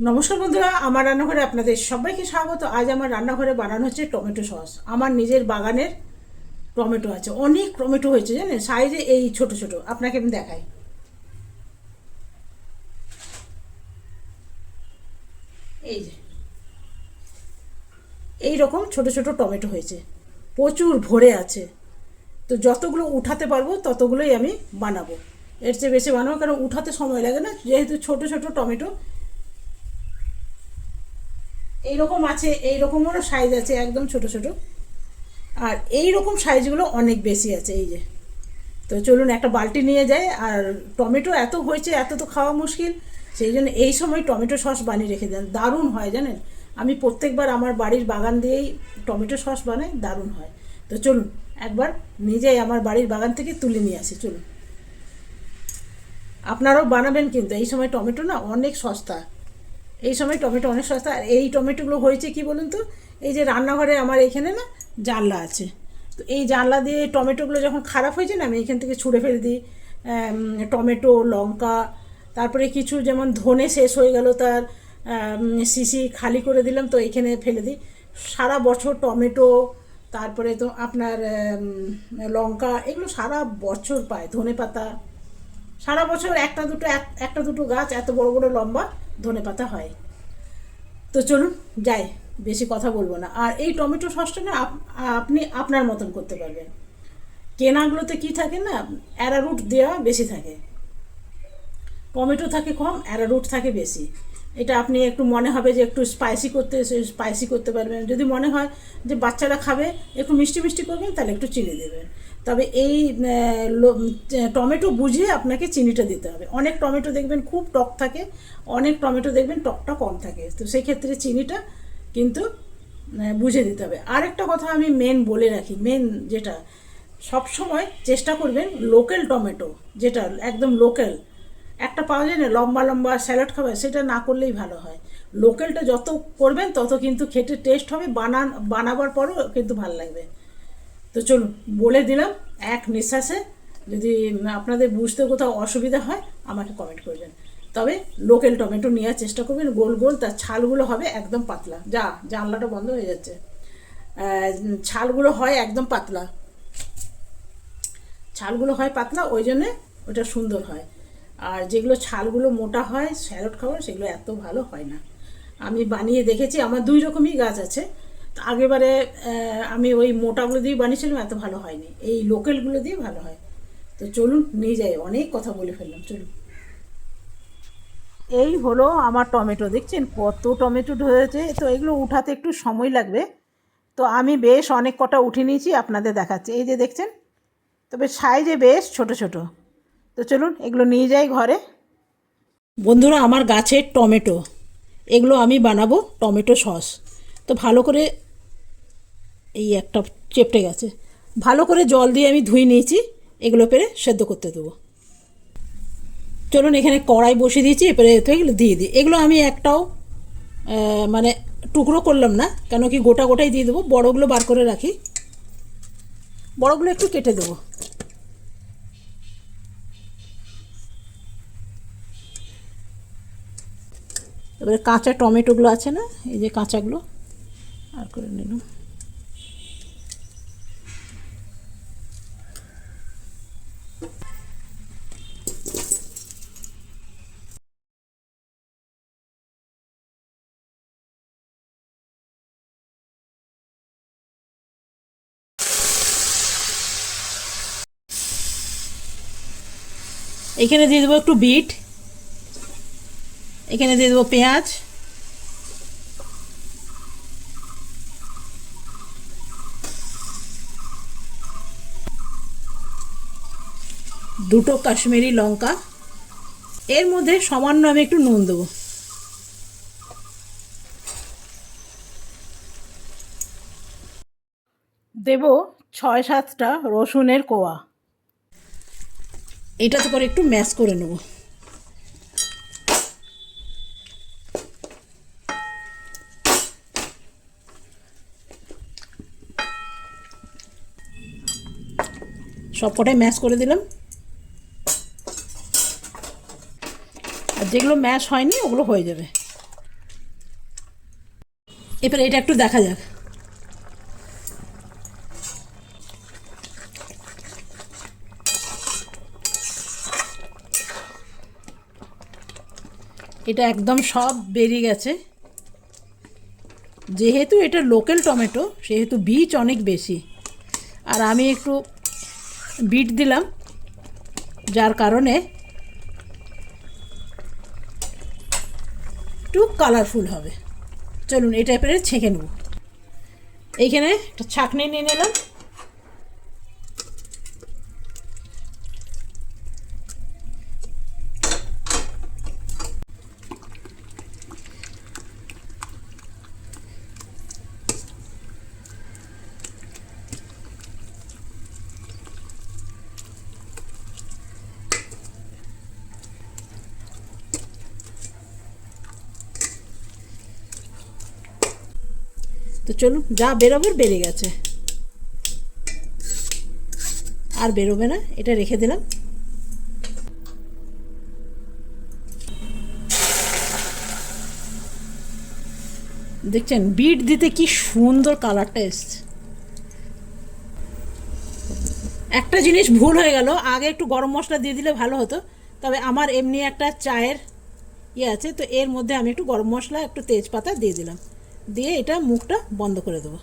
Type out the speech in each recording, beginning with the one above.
নমস্কার বন্ধুরা, আমার রান্নাঘরে আপনাদের সবাইকে স্বাগত। আজ আমার রান্নাঘরে বানানো হচ্ছে টমেটো সস। আমার নিজের বাগানের টমেটো আছে। অনেক টমেটো হয়েছে, জানেন? সাইজে এই ছোট ছোট। আপনাকে আমি দেখাই। এই যে। এই রকম ছোট ছোট টমেটো হয়েছে। প্রচুর ভরে আছে। তো যতগুলো উঠাতে পারব, ততগুলোই আমি বানাবো। এর চেয়ে বেশি বানাবো, কারণ উঠাতে সময় লাগে না। যেহেতু ছোট ছোট টমেটো এইরকম আছে, এইরকমেরও সাইজ আছে, একদম ছোট ছোট। আর এই রকম সাইজগুলো অনেক বেশি আছে, এই যে। তো চলুন একটা বালতি নিয়ে যায় আর টমেটো এত হয়েছে, এত তো খাওয়া মুশকিল। সেই জন্য এই সময় টমেটো সস বানিয়ে রেখে দেন, দারুণ হয় জানেন? আমি প্রত্যেকবার আমার বাড়ির বাগান দিয়েই টমেটো সস বানাই, দারুণ হয়। তো চলুন, একবার নিজেই আমার বাড়ির বাগান থেকে তুলে নিয়ে আসি, চলুন। আপনারাও বানাবেন কিন্তু, এই সময় টমেটো না অনেক সস্তা। এই সময় টমেটো অনেক সস্তা। আর এই টমেটোগুলো হয়েছে কি বলুন তো? এই যে রান্নাঘরে আমার এখানে না জানলা আছে। তো এই জানলা দিয়ে টমেটোগুলো যখন খারাপ হয়েছে না, আমি এখান থেকে ছুঁড়ে ফেলে দিই। টমেটো, লঙ্কা, তারপরে কিছু যেমন ধনে শেষ হয়ে গেল তার শিশি খালি করে দিলাম তো এখানে ফেলে দিই। সারা বছর টমেটো, তারপরে তো আপনার লঙ্কা, এগুলো সারা বছর পায় ধনে পাতা সারা বছর একটা দুটো, এক- একটা দুটো গাছ এত বড় বড় লম্বা ধনে পাতা হয়। তো চলুন যাই, বেশি কথা বলব না। আর এই টমেটো সসটা না আপনি আপনার মতন করতে পারবেন। কেনাগুলোতে কি থাকে না, অ্যারারুট দেওয়া বেশি থাকে। টমেটো থাকে কম, অ্যারারুট থাকে বেশি। এটা আপনি একটু মনে হবে যে একটু স্পাইসি করতে স্পাইসি করতে পারবেন। যদি মনে হয় যে বাচ্চারা খাবে, একটু মিষ্টি মিষ্টি করবেন, তাহলে একটু চিনি দেবেন। তবে এই টমেটো বুঝিয়ে আপনাকে চিনিটা দিতে হবে। অনেক টমেটো দেখবেন খুব টক থাকে, অনেক টমেটো দেখবেন টকটা কম থাকে। তো সেই ক্ষেত্রে চিনিটা কিন্তু বুঝে দিতে হবে। আরেকটা কথা আমি মেন বলে রাখি মেন যেটা সব সময় চেষ্টা করবেন লোকাল টমেটো, যেটা একদম লোকাল একটা পাওয়া যায় না, লম্বা লম্বা স্যালাড খাবে সেটা না করলেই ভালো হয়। লোকালটা যত করবেন, তত কিন্তু খেতে টেস্ট হবে, বানান, বানাবার পরও কিন্তু ভালো লাগবে। তো চলুন, বলে দিলাম, এক নিঃশ্বাসে যদি আপনাদের বুঝতে কোথাও অসুবিধা হয়, আমাকে কমেন্ট করবেন। তবে লোকাল টমেটো নেওয়ার চেষ্টা করবেন, গোল গোল, তার ছালগুলো হবে একদম পাতলা। যা, জানলাটা বন্ধ হয়ে যাচ্ছে। ছালগুলো হয় একদম পাতলা। ছালগুলো হয় পাতলা, ওই জন্যে ওটা সুন্দর হয়। আর যেগুলো ছালগুলো মোটা হয়, স্যালাড খাবার, সেগুলো এত ভালো হয় না। আমি বানিয়ে দেখেছি, আমার দুই রকমই গাছ আছে। তো আগেবারে আমি ওই মোটাগুলো দিয়ে বানিয়েছিলাম, এত ভালো হয়নি। এই লোকালগুলো দিয়ে ভালো হয়। তো চলুন, নিয়ে যাই। অনেক কথা বলে ফেললাম, চলুন। এই হলো আমার টমেটো, দেখছেন? কত টমেটো হয়েছে তো এগুলো উঠাতে একটু সময় লাগবে। তো আমি বেশ অনেক কটা উঠে নিয়েছি, আপনাদের দেখাচ্ছি। এই যে দেখছেন? তবে সাইজে বেশ ছোট ছোট। তো চলুন এগুলো নিয়ে যাই ঘরে। বন্ধুরা, আমার গাছের টমেটো। এগুলো আমি বানাবো টমেটো সস। তো ভালো করে এই একটা চেপটে গেছে। ভালো করে জল দিয়ে আমি ধুয়ে নিয়েছি। এগুলো পেরে সেদ্ধ করতে দেবো। চলুন এখানে কড়াই বসিয়ে দিয়েছি। এবারে তো এগুলো দিয়ে দিই। এগুলো আমি একটাও মানে টুকরো করলাম না। কেন কি গোটা গোটাই দিয়ে দেবো। বড়গুলো বার করে রাখি। বড়গুলো একটু কেটে দেবো। এবারে কাঁচা টমেটোগুলো আছে না? এই যে কাঁচাগুলো। আর করে নিলাম। এখানে দিয়ে দেবো একটু বিট। এখানে দিয়ে দেবো পেঁয়াজ। দুটো কাশ্মীরি লঙ্কা। এর মধ্যে সামান্য আমি একটু নুন দেবো। দেব ছয় সাতটা রসুনের কোয়া। এটাতে করে একটু ম্যাশ করে নেব। সব কটাই ম্যাশ করে দিলাম। আর যেগুলো ম্যাশ হয়নি, ওগুলো হয়ে যাবে। এবার এটা একটু দেখা যাক। এটা একদম সব বেরিয়ে গেছে। যেহেতু এটা লোকাল টমেটো সেহেতু বীজ অনেক বেশি। আর আমি একটু বিট দিলাম, যার কারণে একটু কালারফুল হবে। চলুন এটা এবারে ছেঁকে নেব। এইখানে একটা ছাঁকনি নিয়ে নিলাম। তো চলুন, যা বেরোবে বেড়ে গেছে। আর বেরোবে না, এটা রেখে দিলাম। দেখছেন বিট দিতে কি সুন্দর কালারটা এসছে। একটা জিনিস ভুল হয়ে গেল, আগে একটু গরম মশলা দিয়ে দিলে ভালো হতো, তবে আমার এমনি একটা চায়ের ইয়ে আছে, তো এর মধ্যে আমি একটু গরম মশলা, একটু তেজপাতা দিয়ে দিলাম। দিয়ে এটা মুখটা বন্ধ করে দেবো।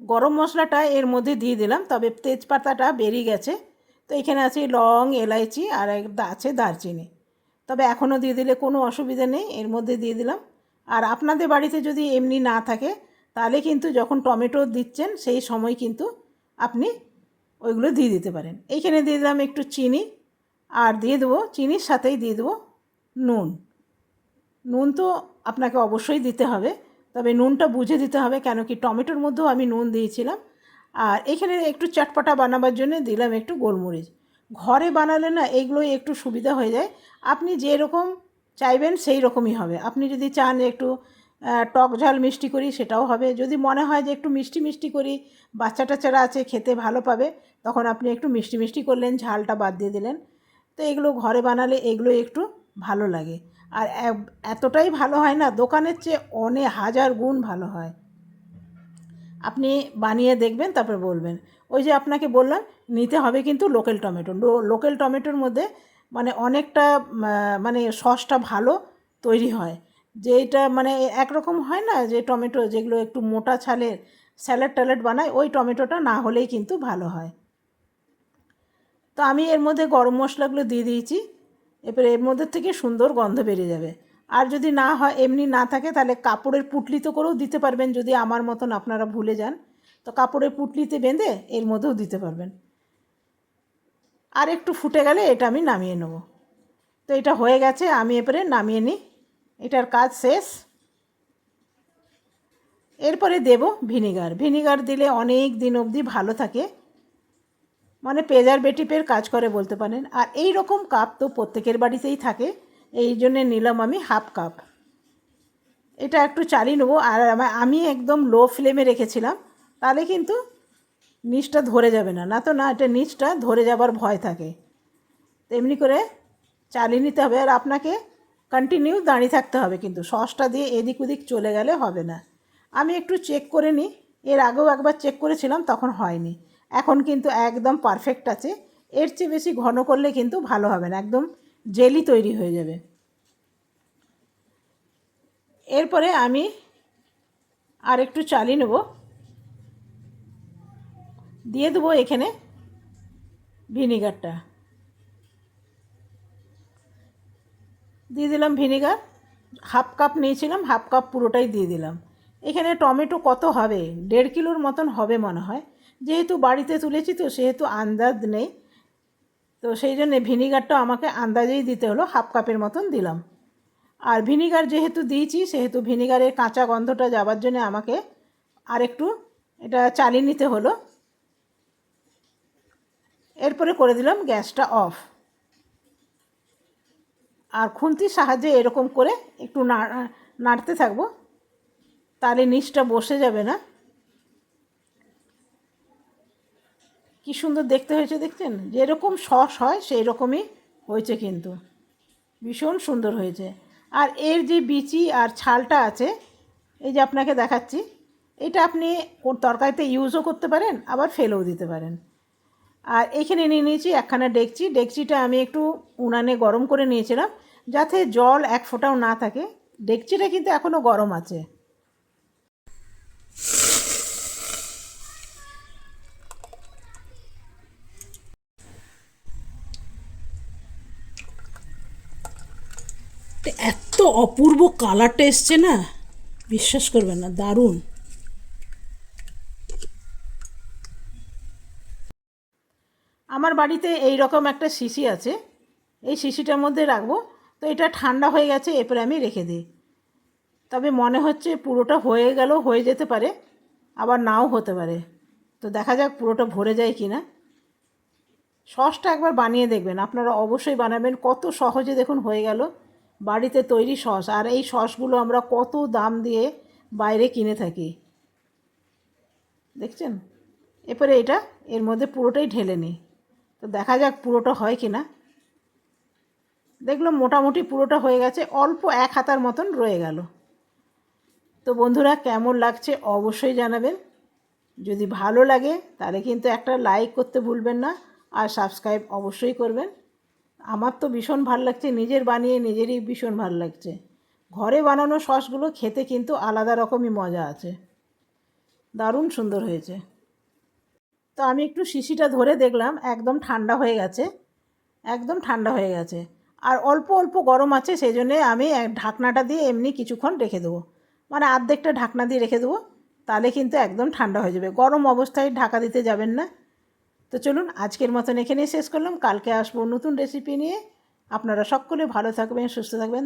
গরম মশলাটা এর মধ্যে দিয়ে দিলাম, তবে তেজপাতাটা বেরিয়ে গেছে। তো এখানে আছে লং, এলাইচি আর আছে দারচিনি। তবে এখনও দিয়ে দিলে কোনো অসুবিধা নেই, এর মধ্যে দিয়ে দিলাম। আর আপনাদের বাড়িতে যদি এমনি না থাকে, তাহলে কিন্তু যখন টমেটো দিচ্ছেন, সেই সময় কিন্তু আপনি ওইগুলো দিয়ে দিতে পারেন। এইখানে দিয়ে দিলাম একটু চিনি, আর দিয়ে দেবো, চিনির সাথেই দিয়ে দেবো নুন। নুন তো আপনাকে অবশ্যই দিতে হবে, তবে নুনটা বুঝে দিতে হবে কেন কি টমেটোর মধ্যেও আমি নুন দিয়েছিলাম। আর এখানে একটু চটপটা বানাবার জন্য দিলাম একটু গোলমরিচ। ঘরে বানালে না এগুলোই একটু সুবিধা হয়ে যায়। আপনি যেরকম চাইবেন সেই রকমই হবে। আপনি যদি চান একটু টক ঝাল মিষ্টি করি সেটাও হবে। যদি মনে হয় যে একটু মিষ্টি মিষ্টি করি বাচ্চা টাচ্চারা আছে খেতে ভালো পাবে, তখন আপনি একটু মিষ্টি মিষ্টি করলেন, ঝালটা বাদ দিয়ে দিলেন। তো এগুলো ঘরে বানালে এগুলো একটু ভালো লাগে। আর এতটাই ভালো হয় না, দোকানের চেয়ে অনেক হাজার গুণ ভালো হয়। আপনি বানিয়ে দেখবেন, তারপর বলবেন। ওই যে আপনাকে বললাম, নিতে হবে কিন্তু লোকাল টমেটো। লোকাল টমেটোর মধ্যে মানে অনেকটা মানে সসটা ভালো তৈরি হয়। যেটা মানে একরকম হয় না, যে টমেটো যেগুলো একটু মোটা ছালের স্যালাড ট্যালাড বানায়, ওই টমেটোটা না হলেই কিন্তু ভালো হয়। তো আমি এর মধ্যে গরম মশলাগুলো দিয়ে দিয়েছি। এরপরে এর মধ্যে থেকে সুন্দর গন্ধ বেরিয়ে যাবে। আর যদি না হয়, এমনি না থাকে, তাহলে কাপড়ের পুটলি তো করেও দিতে পারবেন যদি আমার মতন আপনারা ভুলে যান। তো কাপড়ের পুটলিতে বেঁধে এর মধ্যেও দিতে পারবেন। আর একটু ফুটে গেলে এটা আমি নামিয়ে নেব। তো এটা হয়ে গেছে, আমি এরপরে নামিয়ে নিই। এটার কাজ শেষ। এরপরে দেব ভিনিগার। ভিনিগার দিলে অনেক দিন অবধি ভালো থাকে। মানে প্রেজারবেটিভের কাজ করে বলতে পারেন। আর এই রকম কাপ তো প্রত্যেকের বাড়িতেই থাকে। এই জন্যে নিলাম আমি হাফ কাপ এটা একটু চালিয়ে নেব। আর আমি একদম লো ফ্লেমে রেখেছিলাম। তাহলে কিন্তু নিচটা ধরে যাবে না। না তো না, এটা নিচটা ধরে যাবার ভয় থাকে। তো এমনি করে চালিয়ে নিতে হবে। আর আপনাকে কন্টিনিউ দাঁড়িয়ে থাকতে হবে কিন্তু। সসটা দিয়ে এদিক ওদিক চলে গেলে হবে না। আমি একটু চেক করে নিই। এর আগেও একবার চেক করেছিলাম, তখন হয়নি। এখন কিন্তু একদম পারফেক্ট আছে। এর চেয়ে বেশি ঘন করলে কিন্তু ভালো হবে না, একদম জেলি তৈরি হয়ে যাবে। এরপরে আমি আর একটু চালিয়ে নেব। দিয়ে দেবো এখানে ভিনিগারটা। দিয়ে দিলাম ভিনিগার, হাফ কাপ নিয়েছিলাম, হাফ কাপ পুরোটাই দিয়ে দিলাম। এখানে টমেটো কত হবে? দেড় কিলোর মতন হবে মনে হয়। যেহেতু বাড়িতে তুলেছি তো সেহেতু আন্দাজ নেই। তো সেই জন্যে ভিনিগারটা আমাকে আন্দাজেই দিতে হলো, হাফ কাপের মতন দিলাম। আর ভিনিগার যেহেতু দিয়েছি, সেহেতু ভিনিগারের কাঁচা গন্ধটা যাবার জন্য আমাকে আরেকটু এটা চালিয়ে নিতে হলো। এরপরে করে দিলাম গ্যাসটা অফ। আর খুন্তির সাহায্যে এরকম করে একটু নাড়তে থাকব, তাহলে নিচটা বসে যাবে না। কি সুন্দর দেখতে হয়েছে দেখছেন? যেরকম সস হয় সেই রকমই হয়েছে কিন্তু। ভীষণ সুন্দর হয়েছে। আর এর যে বিচি আর ছালটা আছে, এই যে আপনাকে দেখাচ্ছি, এটা আপনি ওর তরকারিতে ইউজও করতে পারেন, আবার ফেলেও দিতে পারেন। আর এখানে নিয়ে নিয়েছি একখানা ডেকচি। ডেকচিটা আমি একটু উনানে গরম করে নিয়েছিলাম, যাতে জল এক ফোঁটাও না থাকে। ডেকচিটা কিন্তু এখনও গরম আছে। এত অপূর্ব কালারটা এসছে না? বিশ্বাস করবেন না, দারুণ। আমার বাড়িতে এই রকম একটা শিশি আছে। এই শিশিটার মধ্যে রাখব। তো এটা ঠান্ডা হয়ে গেছে, এরপরে আমি রেখে দিই। তবে মনে হচ্ছে পুরোটা হয়ে গেল, হয়ে যেতে পারে, আবার নাও হতে পারে। তো দেখা যাক পুরোটা ভরে যায় কি না সসটা একবার বানিয়ে দেখবেন। আপনারা অবশ্যই বানাবেন। কত সহজে দেখুন হয়ে গেল। বাড়িতে তৈরি সস, আর এই সসগুলো আমরা কত দাম দিয়ে বাইরে কিনে থাকি। দেখছেন? এরপরে এটা, এর মধ্যে পুরোটাই ঢেলে নিই। তো দেখা যাক পুরোটা হয় কি না দেখলাম মোটামুটি পুরোটা হয়ে গেছে, অল্প এক হাতার মতন রয়ে গেল। তো বন্ধুরা, কেমন লাগছে অবশ্যই জানাবেন। যদি ভালো লাগে, তাহলে কিন্তু একটা লাইক করতে ভুলবেন না, আর সাবস্ক্রাইব অবশ্যই করবেন। আমার তো ভীষণ ভালো লাগছে, নিজের বানিয়ে নিজেরই ভীষণ ভালো লাগছে। ঘরে বানানো সসগুলো খেতে কিন্তু আলাদা রকমই মজা আছে। দারুণ সুন্দর হয়েছে। তো আমি একটু শিশিটা ধরে দেখলাম, একদম ঠান্ডা হয়ে গেছে, একদম ঠান্ডা হয়ে গেছে। আর অল্প অল্প গরম আছে সেই জন্যে আমি ঢাকনাটা দিয়ে এমনি কিছুক্ষণ রেখে দেবো। মানে আর্ধেকটা ঢাকনা দিয়ে রেখে দেবো, তাহলে কিন্তু একদম ঠান্ডা হয়ে যাবে। গরম অবস্থায় ঢাকা দিতে যাবেন না। তো চলুন আজকের মতন এখানেই শেষ করলাম। কালকে আসব নতুন রেসিপি নিয়ে। আপনারা সকলে ভালো থাকবেন, সুস্থ থাকবেন।